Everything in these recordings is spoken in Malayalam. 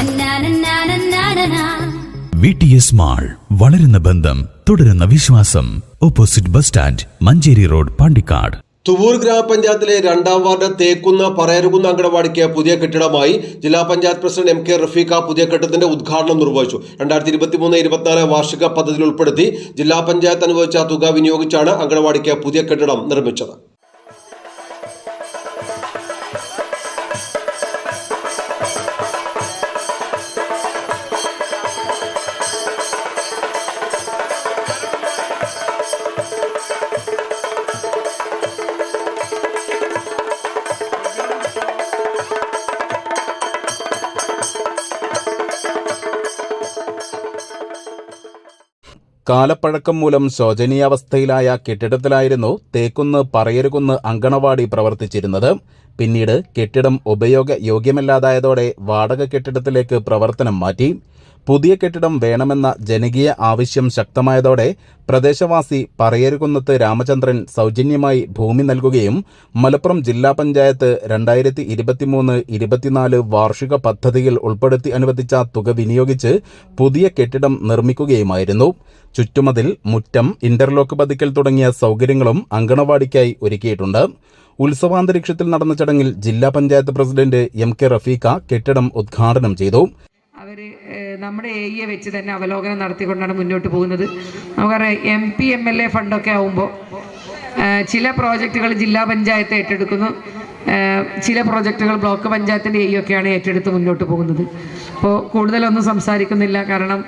നന്നാനന്നാനന്നാനനാ. വി ടി എസ് മാൾ വളരുന്ന ബന്ധം തുടരുന്ന വിശ്വാസം. Opposite bus stand Manjeri road Pandikkad. Thuvvur ഗ്രാമപഞ്ചായത്തിലെ രണ്ടാം വാർഡ് തേക്കുന്ന പറയരുകുന്ന അങ്കണവാടിക്ക് പുതിയ കെട്ടിടമായി ജില്ലാ panchayat president M K Rafeekha പുതിയ കെട്ടിടത്തിന്റെ ഉദ്ഘാടനം നിർവഹിച്ചു. രണ്ടായിരത്തി ഇരുപത്തി മൂന്ന് ഇരുപത്തിനാല് വാർഷിക പദ്ധതിയിൽ ഉൾപ്പെടുത്തി ജില്ലാ പഞ്ചായത്ത് അനുവദിച്ച തുക വിനിയോഗിച്ചാണ് അങ്കണവാടിക്ക് പുതിയ കെട്ടിടം നിർമ്മിച്ചത്. കാലപ്പഴക്കം മൂലം ശോചനീയാവസ്ഥയിലായ കെട്ടിടത്തിലായിരുന്നു തേക്കുന്ന് പറയരുകുന്ന് അങ്കണവാടി പ്രവർത്തിച്ചിരുന്നത്. പിന്നീട് കെട്ടിടം ഉപയോഗ യോഗ്യമല്ലാതായതോടെ വാടക കെട്ടിടത്തിലേക്ക് പ്രവർത്തനം മാറ്റി. പുതിയ കെട്ടിടം വേണമെന്ന ജനകീയ ആവശ്യം ശക്തമായതോടെ പ്രദേശവാസി പറയരുകുന്നത്ത് രാമചന്ദ്രൻ സൗജന്യമായി ഭൂമി നൽകുകയും മലപ്പുറം ജില്ലാ പഞ്ചായത്ത് രണ്ടായിരത്തി ഇരുപത്തിമൂന്ന് ഇരുപത്തിനാല് വാർഷിക പദ്ധതിയിൽ ഉൾപ്പെടുത്തി അനുവദിച്ച തുക വിനിയോഗിച്ച് പുതിയ കെട്ടിടം നിർമ്മിക്കുകയുമായിരുന്നു. ചുറ്റുമതിൽ മുറ്റം ഇന്റർലോക്ക് പതിക്കൽ തുടങ്ങിയ സൗകര്യങ്ങളും അങ്കണവാടിക്കായി ഒരുക്കിയിട്ടുണ്ട്. ഉത്സവാന്തരീക്ഷത്തിൽ നടന്ന ചടങ്ങിൽ ജില്ലാ panchayat president M K Rafeekha കെട്ടിടം ഉദ്ഘാടനം ചെയ്തു. അവർ നമ്മുടെ എ വെച്ച് തന്നെ അവലോകനം നടത്തിക്കൊണ്ടാണ് മുന്നോട്ട് പോകുന്നത്. നമുക്കറിയാം M P M L A ഫണ്ടൊക്കെ ആവുമ്പോൾ ചില പ്രോജക്റ്റുകൾ ജില്ലാ പഞ്ചായത്ത് ഏറ്റെടുക്കുന്നു. ചില പ്രോജക്റ്റുകൾ ബ്ലോക്ക് പഞ്ചായത്തിന്റെ എ ഒക്കെയാണ് ഏറ്റെടുത്ത് മുന്നോട്ട് പോകുന്നത്. അപ്പോൾ കൂടുതലൊന്നും സംസാരിക്കുന്നില്ല. കാരണം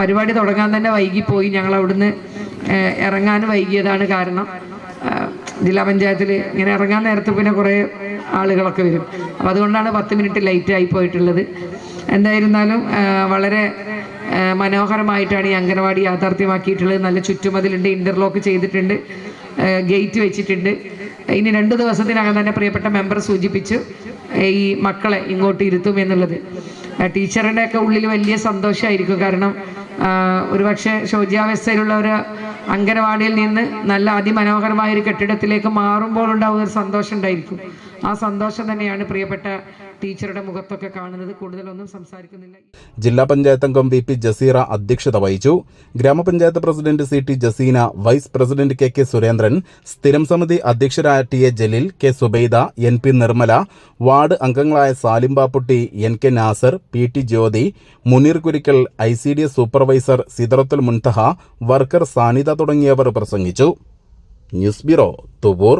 പരിപാടി തുടങ്ങാൻ തന്നെ വൈകിപ്പോയി. ഞങ്ങൾ അവിടുന്ന് ഇറങ്ങാൻ വൈകിയതാണ് കാരണം. ജില്ലാ പഞ്ചായത്തിൽ ഇങ്ങനെ ഇറങ്ങാൻ നേരത്ത് പിന്നെ കുറേ ആളുകളൊക്കെ വരും. അപ്പോൾ അതുകൊണ്ടാണ് പത്ത് മിനിറ്റ് ലേറ്റായി പോയിട്ടുള്ളത്. എന്തായിരുന്നാലും വളരെ മനോഹരമായിട്ടാണ് ഈ അംഗനവാടി യാഥാർത്ഥ്യമാക്കിയിട്ടുള്ളത്. നല്ല ചുറ്റുമതിലുണ്ട് ഇന്റർലോക്ക് ചെയ്തിട്ടുണ്ട് ഗേറ്റ് വെച്ചിട്ടുണ്ട്. ഇനി രണ്ട് ദിവസത്തിനകം തന്നെ പ്രിയപ്പെട്ട മെമ്പർ സൂചിപ്പിച്ചു ഈ മക്കളെ ഇങ്ങോട്ട് ഇരുത്തും എന്നുള്ളത്. ടീച്ചറിന്റെ ഒക്കെ ഉള്ളിൽ വലിയ സന്തോഷമായിരിക്കും. കാരണം ഒരു ഒരുപക്ഷെ ശോച്യാവസ്ഥയിലുള്ള ഒരു അംഗനവാടിയിൽ നിന്ന് നല്ല അതിമനോഹരമായ ഒരു കെട്ടിടത്തിലേക്ക് മാറുമ്പോൾ ഉണ്ടാവുന്ന ഒരു സന്തോഷം ഉണ്ടായിരിക്കും. ആ സന്തോഷം തന്നെയാണ് പ്രിയപ്പെട്ട ടീച്ചറുടെ മുഖത്തൊക്കെ കാണുന്നത്. കൂടുതലൊന്നും സംസാരിക്കുന്നില്ല. ജില്ലാ പഞ്ചായത്ത് അംഗം വി പി ജസീറ അധ്യക്ഷത വഹിച്ചു. ഗ്രാമപഞ്ചായത്ത് president C T Jaseena vice president K K Surendran സ്ഥിരം സമിതി അധ്യക്ഷരായ T A Jaleel K Subaida N P Nirmala ward അംഗങ്ങളായ Salim Bapputty N K Nasar P T Jyothi Muneer Kurikkal I C D S supervisor Sidarathul Munthaha worker Sanitha തുടങ്ങിയവർ പ്രസംഗിച്ചു. News bureau Thuvvur.